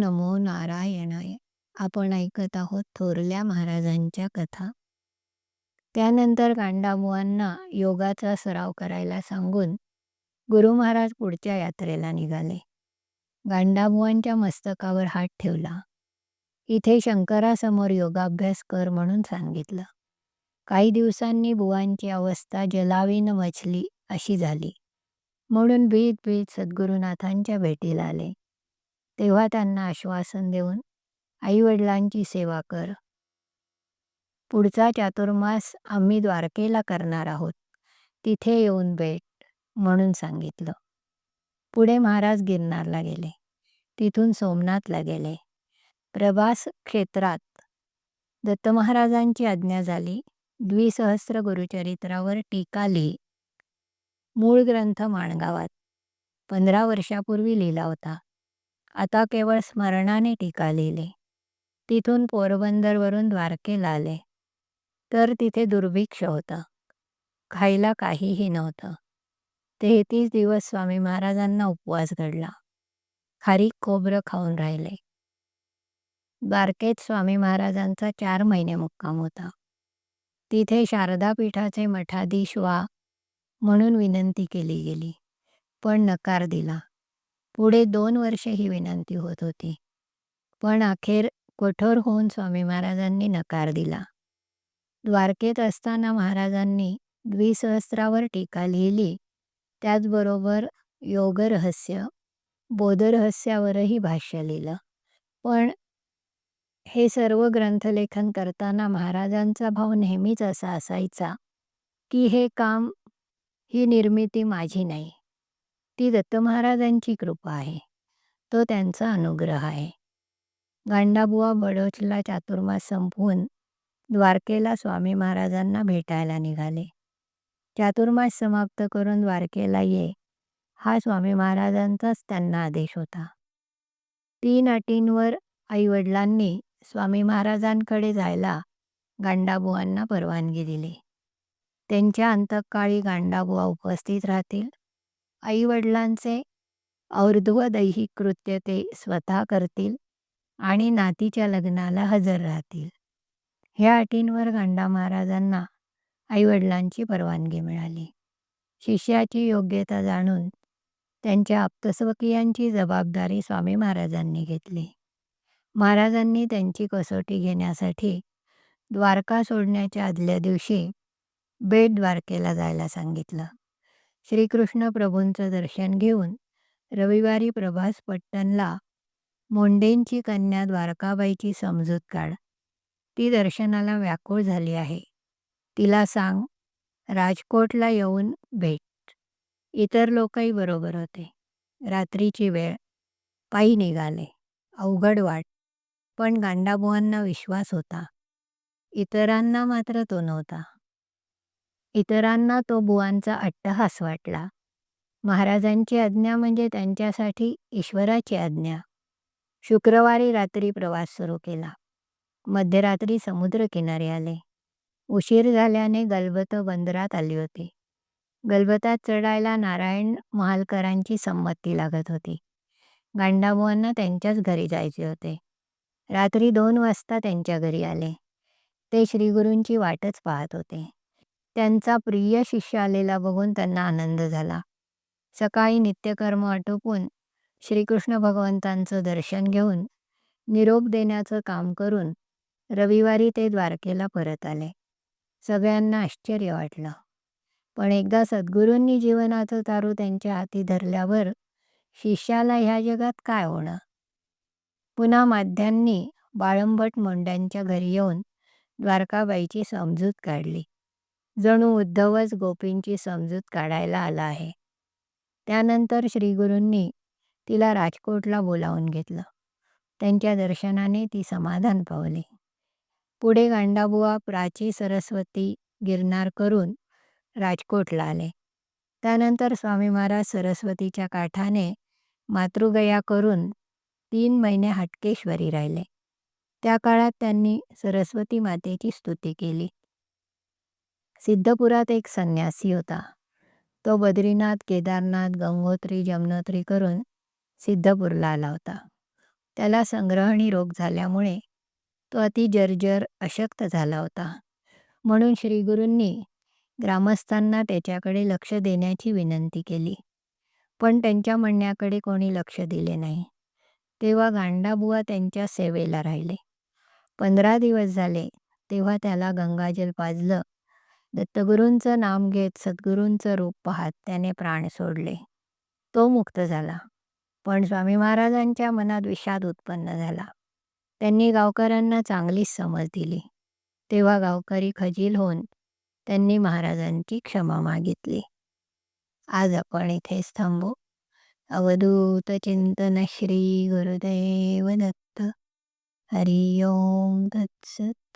नमो नारायणाय. आपण ऐकत आहोत थोरल्या महाराजांच्या कथा. त्यानंतर गांडामुवांना योगाचा सराव करायला सांगून गुरु महाराज पुढच्या यात्रेला निघाले. गांडाबुवांच्या मस्तकावर हात ठेवला. इथे शंकरासमोर योगाभ्यास कर म्हणून सांगितलं. काही दिवसांनी बुवांची अवस्था जलावीन मछली अशी झाली. म्हणून भीत भीत सद्गुरुनाथांच्या भेटीला आले. तेव्हा त्यांना आश्वासन देऊन आईवडिलांची सेवा कर. पुढचा चातुर्मास आम्ही द्वारकेला करणार आहोत. तिथे येऊन भेट म्हणून सांगितलं. पुढे महाराज गिरनारला गेले. तिथून सोमनाथला गेले. प्रभास क्षेत्रात दत्त महाराजांची आज्ञा झाली. द्विसहस्र गुरुचरित्रावर टीका लिही. मूळ ग्रंथ माणगावात. पंधरा वर्षापूर्वी लिहिला होता. आता केवळ स्मरणाने टीका लिहिले. तिथून पोरबंदरवरून द्वारकेला आले तर तिथे दुर्भिक्ष होतं. खायला काहीही नव्हतं. तेहतीस दिवस स्वामी महाराजांना उपवास घडला. खारीक खोबरं खाऊन राहिले. द्वारकेत स्वामी महाराजांचा चार महिने मुक्काम होता. तिथे शारदा पीठाचे मठाधीश व्हा म्हणून विनंती केली गेली पण नकार दिला. पुढे दोन वर्षे ही विनंती होत होती. पण अखेर कठोर होऊन स्वामी महाराजांनी नकार दिला. द्वारकेत असताना महाराजांनी द्विसहस्रावर टीका लिहिली. त्याचबरोबर योगरहस्य बोधरहस्यावरही भाष्य लिहिलं. पण हे सर्व ग्रंथलेखन करताना महाराजांचा भाव नेहमीच असा असायचा की हे काम ही निर्मिती माझी नाही. ती दत्त महाराजांची कृपा आहे. तो त्यांचा अनुग्रह आहे. गांडाबुवा बडोचला चातुर्मास संपवून द्वारकेला स्वामी महाराजांना भेटायला निघाले. चातुर्मास समाप्त करून द्वारकेला ये हा स्वामी महाराजांचाच त्यांना आदेश होता. तीन अटींवर आईवडिलांनी स्वामी महाराजांकडे जायला गांडाबुवांना परवानगी दिली. त्यांच्या अंतकाळी गांडाबुवा उपस्थित राहतील. आईवडिलांचे और्ध्व दैहिक कृत्य ते स्वतः करतील आणि नातीच्या लग्नाला हजर राहतील. ह्या अटींवर गांडा महाराजांना आईवडिलांची परवानगी मिळाली. शिष्याची योग्यता जाणून त्यांच्या आप्तस्वकीयांची जबाबदारी स्वामी महाराजांनी घेतली. महाराजांनी त्यांची कसोटी घेण्यासाठी द्वारका सोडण्याच्या आदल्या दिवशी बेट द्वारकेला जायला सांगितलं. श्रीकृष्ण प्रभूंचं दर्शन घेऊन रविवारी प्रभास पट्टणला मोंडेंची कन्या द्वारकाबाईची समजूत काढ. ती दर्शनाला व्याकुळ झाली आहे. तिला सांग राजकोटला येऊन भेट. इतर लोकही बरोबर होते. रात्रीची वेळ. पायी निघाले. अवघड वाट. पण गांडाबुवांना विश्वास होता. इतरांना मात्र तो नव्हता. इतरांना तो बुवांचा अट्टहास वाटला. महाराजांची आज्ञा म्हणजे त्यांच्यासाठी ईश्वराची आज्ञा. शुक्रवारी रात्री प्रवास सुरू केला. मध्यरात्री समुद्रकिनारी आले. उशीर झाल्याने गलबत बंदरात आली होती. गलबतात चढायला नारायण महालकरांची संमती लागत होती. गांडाबुवांना त्यांच्याच घरी जायचे होते. रात्री दोन वाजता त्यांच्या घरी आले. ते श्रीगुरूंची वाटच पाहत होते. त्यांचा प्रिय शिष्य आलेला बघून त्यांना आनंद झाला. सकाळी नित्यकर्म आटोपून श्रीकृष्ण भगवंतांचं दर्शन घेऊन निरोप देण्याचं काम करून रविवारी ते द्वारकेला परत आले. सगळ्यांना आश्चर्य वाटलं. पण एकदा सद्गुरूंनी जीवनाचं तारू त्यांच्या हाती धरल्यावर शिष्याला ह्या जगात काय होणं? पुन्हा माध्यांनी बाळंभट मोंड्यांच्या घरी येऊन द्वारकाबाईची समजूत काढली. जणू उद्धवच गोपींची समजूत काढायला आला आहे. त्यानंतर श्रीगुरूंनी तिला राजकोटला बोलावून घेतलं. त्यांच्या दर्शनाने ती समाधान पावली. पुढे गांडाबुवा प्राची सरस्वती गिरनार करून राजकोटला आले. त्यानंतर स्वामी महाराज सरस्वतीच्या काठाने मातृगया करून तीन महिने हटकेश्वरी राहिले. त्या काळात त्यांनी सरस्वती मातेची स्तुती केली. सिद्धपुरात एक संन्यासी होता. तो बद्रीनाथ केदारनाथ गंगोत्री जमनोत्री करून सिद्धपूरला आला होता. त्याला संग्रहणी रोग झाल्यामुळे तो अति जर्जर अशक्त झाला होता. म्हणून श्रीगुरूंनी ग्रामस्थांना त्याच्याकडे लक्ष देण्याची विनंती केली. पण त्यांच्या म्हणण्याकडे कोणी लक्ष दिले नाही. तेव्हा गांडाबुवा त्यांच्या सेवेला राहिले. पंधरा दिवस झाले तेव्हा त्याला गंगाजल पाजलं. दत्तगुरूंचं नाम घेत सद्गुरूंचं रूप पाहत त्याने प्राण सोडले. तो मुक्त झाला. पण स्वामी महाराजांच्या मनात विषाद उत्पन्न झाला. त्यांनी गावकऱ्यांना चांगलीच समज दिली. तेव्हा गावकरी खजील होऊन त्यांनी महाराजांची क्षमा मागितली. आज आपण इथेच थांबू. अवधूत चिंतन श्री गुरुदेव दत्त. हरि ओम तत्सत.